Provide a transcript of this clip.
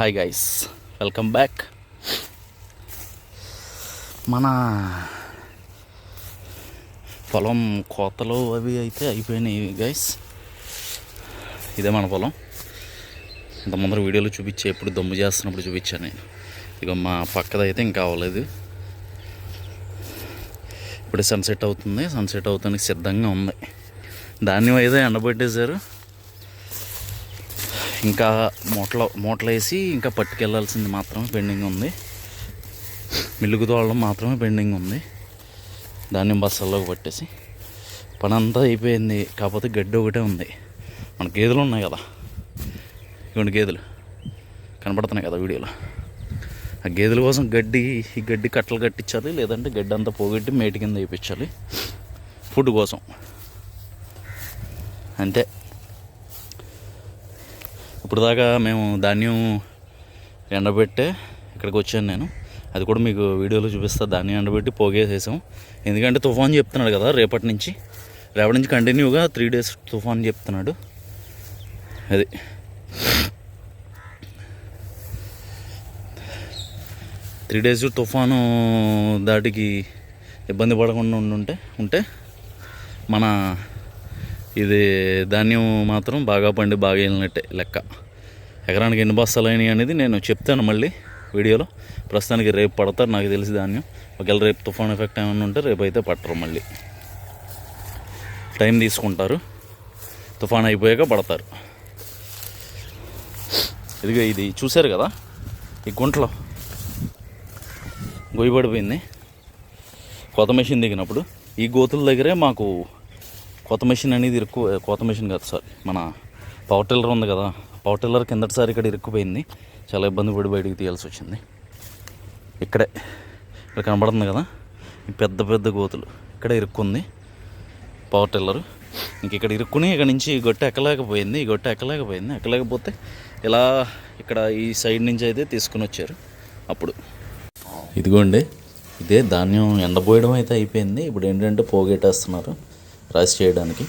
Hi guys welcome back మన పొలం కోతలు అవి అయితే అయిపోయినాయి గైస్ ఇదే మన పొలం. ఇంత ముందర వీడియోలో చూపించే ఎప్పుడు దమ్ము చేస్తున్నప్పుడు చూపించాను నేను. ఇక మా పక్కదైతే ఇంకా అవ్వలేదు. ఇప్పుడు సన్సెట్ అవుతుంది. సన్సెట్ అవుతానికి సిద్ధంగా ఉంది. దాన్ని ఏదో ఎండబెట్టేశారు. ఇంకా మూటలు మూటలు వేసి ఇంకా పట్టుకెళ్ళాల్సింది మాత్రమే పెండింగ్ ఉంది. మిల్లుకు తోలడం మాత్రమే పెండింగ్ ఉంది. ధాన్యం బస్సల్లోకి పట్టేసి. పని అంతా అయిపోయింది. కాకపోతే గడ్డి ఒకటే ఉంది. మన గేదెలు ఉన్నాయి కదా. ఇటువంటి గేదెలు. కనపడుతున్నాయి కదా వీడియోలో. ఆ గేదెల కోసం గడ్డి ఈ గడ్డి కట్టలు కట్టించాలి లేదంటే గడ్డి అంతా పోగొట్టి మేటి కింద వేయించాలి. ఫుడ్ కోసం. అంతే. ఇప్పుడు దాకా మేము ధాన్యం ఎండబెట్టే ఇక్కడికి వచ్చాను నేను. అది కూడా మీకు వీడియోలో చూపిస్తా. ధాన్యం ఎండబెట్టి పోగేసేసాం. ఎందుకంటే తుఫాన్ చెప్తున్నాడు కదా రేపటి నుంచి. రేపటి నుంచి కంటిన్యూగా త్రీ డేస్ తుఫాన్ చెప్తున్నాడు. అది. త్రీ డేస్ తుఫాను దాటికి ఇబ్బంది పడకుండా ఉండుంటే ఉంటే మన ఇది ధాన్యం మాత్రం బాగా పండి బాగా వెళ్ళినట్టే లెక్క. ఎకరానికి ఎన్ని బస్తాలు అయినాయి అనేది నేను చెప్తాను మళ్ళీ వీడియోలో. ప్రస్తుతానికి రేపు పడతారు నాకు తెలిసి ధాన్యం. ఒకవేళ రేపు తుఫాన్ ఎఫెక్ట్ ఏమైనా ఉంటే రేపు అయితే పట్టరు మళ్ళీ. టైం తీసుకుంటారు. తుఫాన్ అయిపోయాక పడతారు. ఇదిగో ఇది చూశారు కదా? ఈ గుంటలో. గొయ్యి పడిపోయింది. కొత్త మెషిన్ దిగినప్పుడు. ఈ గోతుల దగ్గరే మాకు కొత్త మెషిన్ అనేది ఇరుక్కు కొత్త మెషిన్ కాదు సార్ మన పవర్ టిల్లర్ ఉంది కదా పవర్ టిల్లర్ కిందటిసారి ఇక్కడ ఇరుక్కుపోయింది. చాలా ఇబ్బంది పడి బయటికి తీయాల్సి వచ్చింది. ఇక్కడే ఇక్కడ కనబడుతుంది కదా పెద్ద పెద్ద గోతులు. ఇక్కడ ఇరుక్కుంది పవర్ టిల్లర్. ఇంక ఇక్కడ ఇరుక్కుని ఇక్కడ నుంచి ఈ గొట్టె ఎక్కలేకపోయింది ఈ గొట్టె ఎక్కలేకపోయింది. ఎక్కలేకపోతే ఇలా ఇక్కడ ఈ సైడ్ నుంచి అయితే తీసుకుని వచ్చారు అప్పుడు. ఇదిగోండి ఇదే ధాన్యం ఎండబోయడం అయితే అయిపోయింది. ఇప్పుడు ఏంటంటే పోగేటేస్తున్నారు. రాసి చేయడానికి